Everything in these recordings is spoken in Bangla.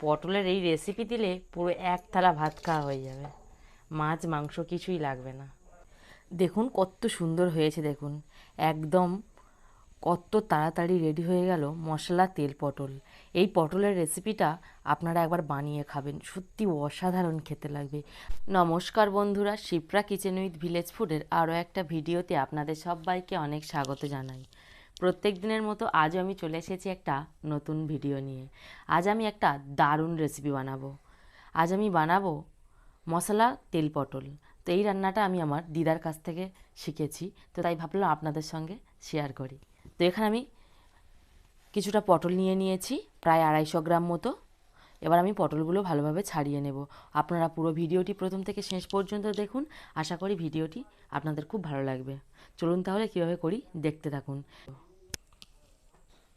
পটলের এই রেসিপি দিলে পুরো এক থালা ভাত খাওয়া হয়ে যাবে। মাছ, মাংস কিছুই লাগবে না। দেখুন কত সুন্দর হয়েছে দেখুন। একদম কত তাড়াতাড়ি রেডি হয়ে গেল মশলা, তেল, পটল। এই পটলের রেসিপিটা আপনারা একবার বানিয়ে খাবেন। সত্যি অসাধারণ খেতে লাগবে। নমস্কার বন্ধুরা, শিপ্রা কিচেন উইথ ভিলেজ ফুডের আরও একটা ভিডিওতে আপনাদের সবাইকে অনেক স্বাগত জানাই। প্রত্যেক দিনের মতো আজও আমি চলে এসেছি একটা নতুন ভিডিও নিয়ে। আজ আমি একটা দারুণ রেসিপি বানাবো। আজ আমি বানাবো মশলা, তেল, পটল। তো এই রান্নাটা আমি আমার দিদার কাছ থেকে শিখেছি। তো তাই ভাবলাম আপনাদের সঙ্গে শেয়ার করি। তো এখানে আমি কিছুটা পটল নিয়ে নিয়েছি, প্রায় আড়াইশো গ্রাম মতো। এবার আমি পটলগুলো ভালোভাবে ছাড়িয়ে নেব। আপনারা পুরো ভিডিওটি প্রথম থেকে শেষ পর্যন্ত দেখুন। আশা করি ভিডিওটি আপনাদের খুব ভালো লাগবে। চলুন তাহলে কীভাবে করি, দেখতে থাকুন।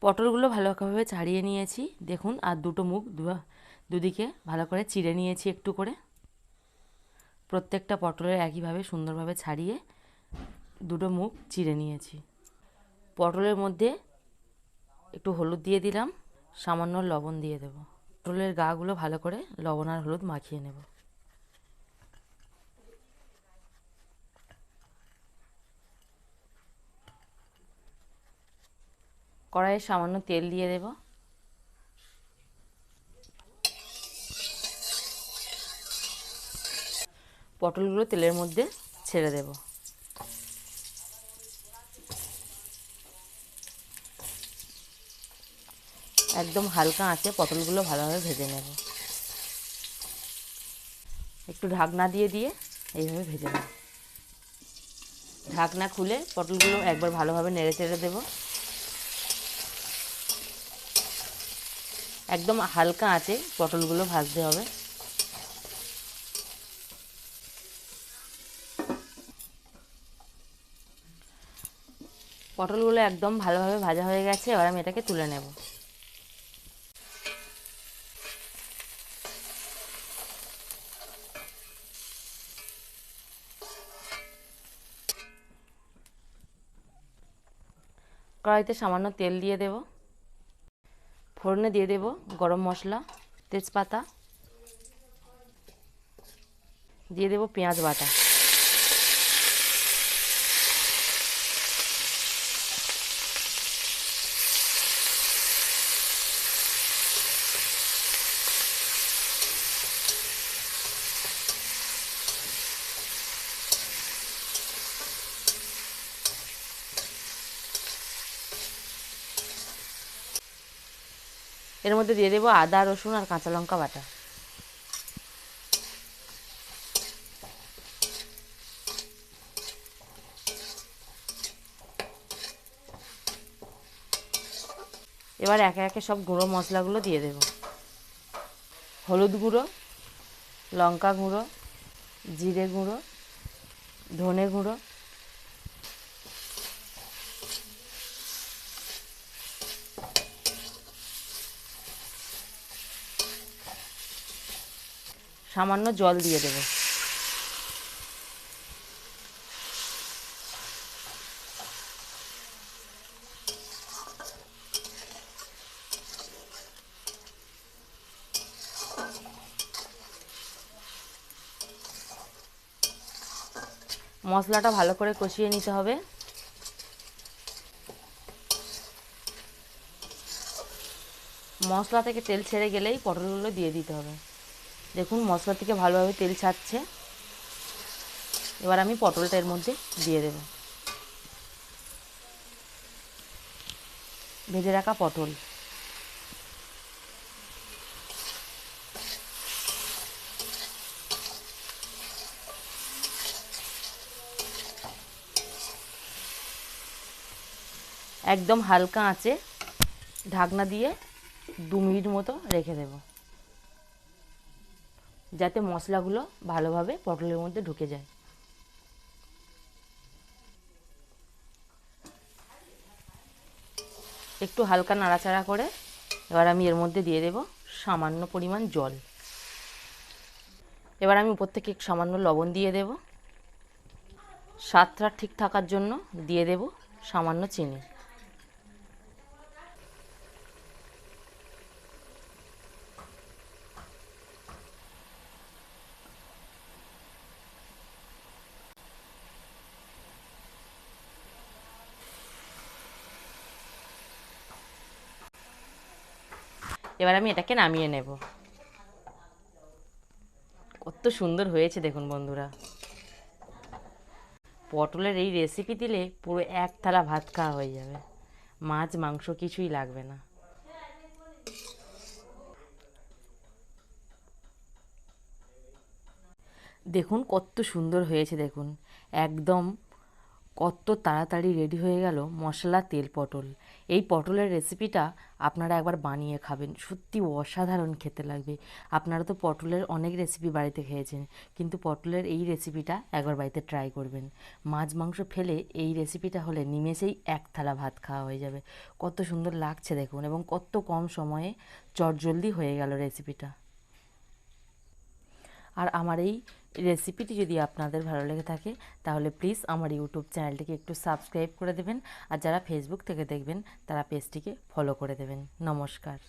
পটলগুলো ভালোভাবে ছাড়িয়ে নিয়েছি। দেখুন, আর দুটো মুখ দুদিকে ভালো করে চিড়ে নিয়েছি একটু করে। প্রত্যেকটা পটলের একইভাবে সুন্দরভাবে ছাড়িয়ে দুটো মুখ চিড়ে নিয়েছি। পটলের মধ্যে একটু হলুদ দিয়ে দিলাম, সামান্য লবণ দিয়ে দেব। পটলের গাগুলো ভালো করে লবণ আর হলুদ মাখিয়ে নেব। কড়াইয়ে সামান্য তেল দিয়ে দেব। পটলগুলো তেলের মধ্যে ছেড়ে দেব। একদম হালকা আঁচে পটলগুলো ভালোভাবে ভেজে নেব। একটু ঢাকনা দিয়ে দিয়ে এইভাবে ভেজে নেব। ঢাকনা খুলে পটলগুলো একবার ভালোভাবে নেড়ে চেড়ে দেবো। একদম হালকা আঁচে পটলগুলো ভাজতে হবে। পটলগুলো একদম ভালোভাবে ভাজা হয়ে গেছে, এবার আমি এটাকে তুলে নেব। কড়াইতে সামান্য তেল দিয়ে দেবো। ফোড়নে দিয়ে দেব গরম মশলা তেজপাতা দিয়ে দেব পেঁয়াজ বাটা। এর মধ্যে দিয়ে দেবো আদা, রসুন আর কাঁচা লঙ্কা বাটা। এবার একে একে সব গুঁড়ো মশলাগুলো দিয়ে দেব। হলুদ গুঁড়ো, লঙ্কা গুঁড়ো, জিরে গুঁড়ো, ধনে গুঁড়ো সামান্য জল দিয়ে দেব। মশলাটা ভালো করে কষিয়ে নিতে হবে। মশলা থেকে তেল ছেড়ে গেলেই পটলগুলো দিয়ে দিতে হবে। দেখুন, মশলা থেকে ভালোভাবে তেল ছাড়ছে। এবার আমি পটলটা এর মধ্যে দিয়ে দেব। ভেজে রাখা পটল। একদম হালকা আঁচে ঢাকনা দিয়ে দু মিনিট মতো রেখে দেবো। যাতে মশলাগুলো ভালোভাবে পটলের মধ্যে ঢুকে যায়। একটু হালকা নাড়াচাড়া করে এবার আমি এর মধ্যে দিয়ে দেব সামান্য পরিমাণ জল। এবার আমি উপর থেকে সামান্য লবণ দিয়ে দেব। স্বাদটা ঠিক থাকার জন্য দিয়ে দেব সামান্য চিনি। এবার আমি এটাকে নামিয়ে নেব। কত সুন্দর হয়েছে দেখুন বন্ধুরা। পটলের এই রেসিপি দিলে পুরো এক থালা ভাত খাওয়া হয়ে যাবে। মাছ, মাংস কিছুই লাগবে না। দেখুন কত সুন্দর হয়েছে দেখুন। একদম কত তাড়াতাড়ি রেডি হয়ে গেল মশলা, তেল, পটল। এই পটলের রেসিপিটা আপনারা একবার বানিয়ে খাবেন। সত্যি অসাধারণ খেতে লাগবে। আপনারা তো পটলের অনেক রেসিপি বাড়িতে খেয়েছেন, কিন্তু পটলের এই রেসিপিটা একবার বাড়িতে ট্রাই করবেন। মাছ, মাংস ফেলে এই রেসিপিটা হলে নিমেষেই এক থালা ভাত খাওয়া হয়ে যাবে। কত সুন্দর লাগছে দেখুন এবং কত কম সময়ে চটজলদি হয়ে গেল রেসিপিটা আর আমার এই রেসিপিটি যদি আপনাদের ভালো লেগে থাকে, তাহলে প্লিজ আমার ইউটিউব চ্যানেলটিকে একটু সাবস্ক্রাইব করে দেবেন। আর যারা ফেসবুক থেকে দেখবেন, তারা পেজটিকে ফলো করে দেবেন। নমস্কার।